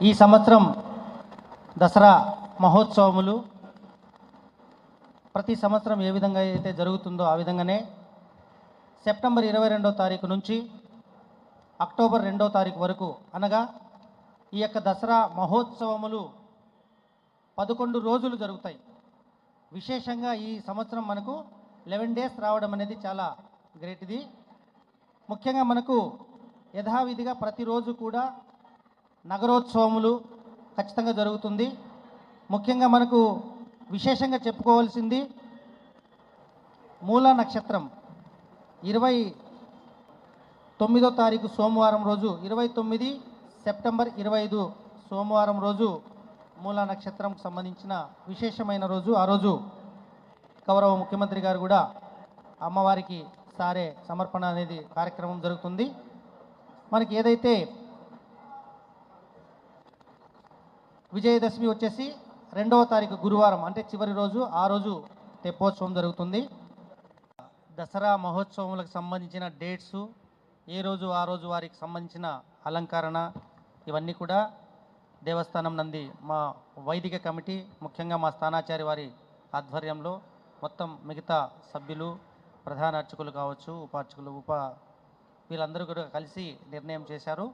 ఈ సంవత్సరం దసరా మహోత్సవములు ప్రతి సంవత్సరం ఏ విధంగా అయితే జరుగుతుందో ఆ విధంగానే సెప్టెంబర్ ఇరవై రెండో తారీఖు నుంచి అక్టోబర్ రెండో తారీఖు వరకు అనగా ఈ యొక్క దసరా మహోత్సవములు పదకొండు రోజులు జరుగుతాయి. విశేషంగా ఈ సంవత్సరం మనకు లెవెన్ డేస్ రావడం అనేది చాలా గ్రేట్ ఇది ముఖ్యంగా మనకు యథావిధిగా ప్రతిరోజు కూడా నగరోత్సవములు ఖచ్చితంగా జరుగుతుంది. ముఖ్యంగా మనకు విశేషంగా చెప్పుకోవాల్సింది మూల నక్షత్రం. ఇరవై తొమ్మిదో తారీఖు సోమవారం రోజు ఇరవై తొమ్మిది సెప్టెంబర్ ఇరవై ఐదు సోమవారం రోజు మూల నక్షత్రంకు సంబంధించిన విశేషమైన రోజు. ఆ రోజు గౌరవ ముఖ్యమంత్రి గారు కూడా అమ్మవారికి సారే సమర్పణ అనేది కార్యక్రమం జరుగుతుంది. మనకి ఏదైతే విజయదశమి వచ్చేసి రెండవ తారీఖు గురువారం అంటే చివరి రోజు ఆ రోజు తెప్పోత్సవం జరుగుతుంది. దసరా మహోత్సవములకు సంబంధించిన డేట్స్ ఏ రోజు ఆ రోజు వారికి సంబంధించిన అలంకరణ ఇవన్నీ కూడా దేవస్థానం నంది మా వైదిక కమిటీ ముఖ్యంగా మా స్థానాచారి వారి ఆధ్వర్యంలో మొత్తం మిగతా సభ్యులు ప్రధాన అర్చకులు కావచ్చు ఉపార్చకులు ఉప వీళ్ళందరూ కూడా కలిసి నిర్ణయం చేశారు.